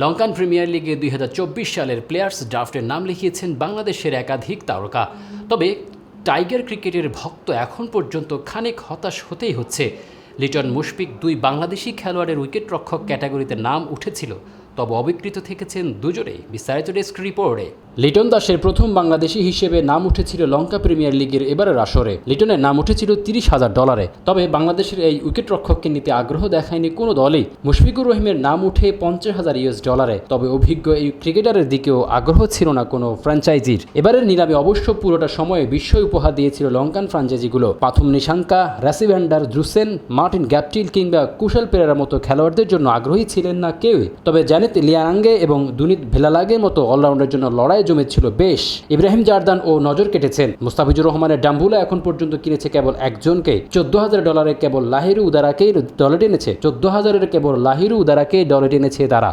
Lankan premier লিগে দুই হাজার চব্বিশ সালের প্লেয়ার্স ড্রাফটের নাম লিখিয়েছেন বাংলাদেশের একাধিক তারকা। তবে টাইগার ক্রিকেটের ভক্ত এখন পর্যন্ত খানিক হতাশ হতেই হচ্ছে। লিটন মুশফিক দুই বাংলাদেশি খেলোয়াড়ের উইকেটরক্ষক ক্যাটাগরিতে নাম উঠেছিল, তবে অবিকৃত থেকেছেন দুজনেই, বিস্তারিত ডেস্ক রিপোর্টে। লিটন দাসের প্রথম বাংলাদেশি হিসেবে নাম উঠেছিল লঙ্কা প্রিমিয়ার লিগের এবারের আসরে। লিটনের নাম উঠেছিল তিরিশ হাজার ডলারে। তবে বাংলাদেশের এই উইকেটরক্ষককে নিতে আগ্রহ দেখায়নি কোনো দলই। মুশফিকুর রহিমের নাম উঠে পঞ্চাশ হাজার ইউএস ডলারে। তবে অভিজ্ঞ এই ক্রিকেটারের দিকেও আগ্রহ ছিল না কোনো ফ্র্যাঞ্চাইজির। এবারের নিলামে অবশ্য পুরোটা সময়ে বিস্ময় উপহার দিয়েছিল Lankan ফ্র্যাঞ্চাইজিগুলো। Pathum Nissanka Rassie van der Dussen, Martin Guptill কিংবা কুশল পেরেরার মতো খেলোয়াড়দের জন্য আগ্রহী ছিলেন না কেউই। তবে জানেত লিয়ারাঙ্গে এবং দুনিত ভেলালাগের মতো অলরাউন্ডের জন্য লড়াই জমেছিল। বেশ, ইব্রাহিম জারদান ও নজর কেটেছেন। মুস্তাফিজুর রহমানের ডাম্বুলা এখন পর্যন্ত কিনেছে কেবল একজনকে। চোদ্দ হাজার ডলারে কেবল লাহিরু উদারাকেই দলে টেনেছে। চোদ্দ হাজারের কেবল লাহিরু উদারাকেই দলে টেনেছে তারা।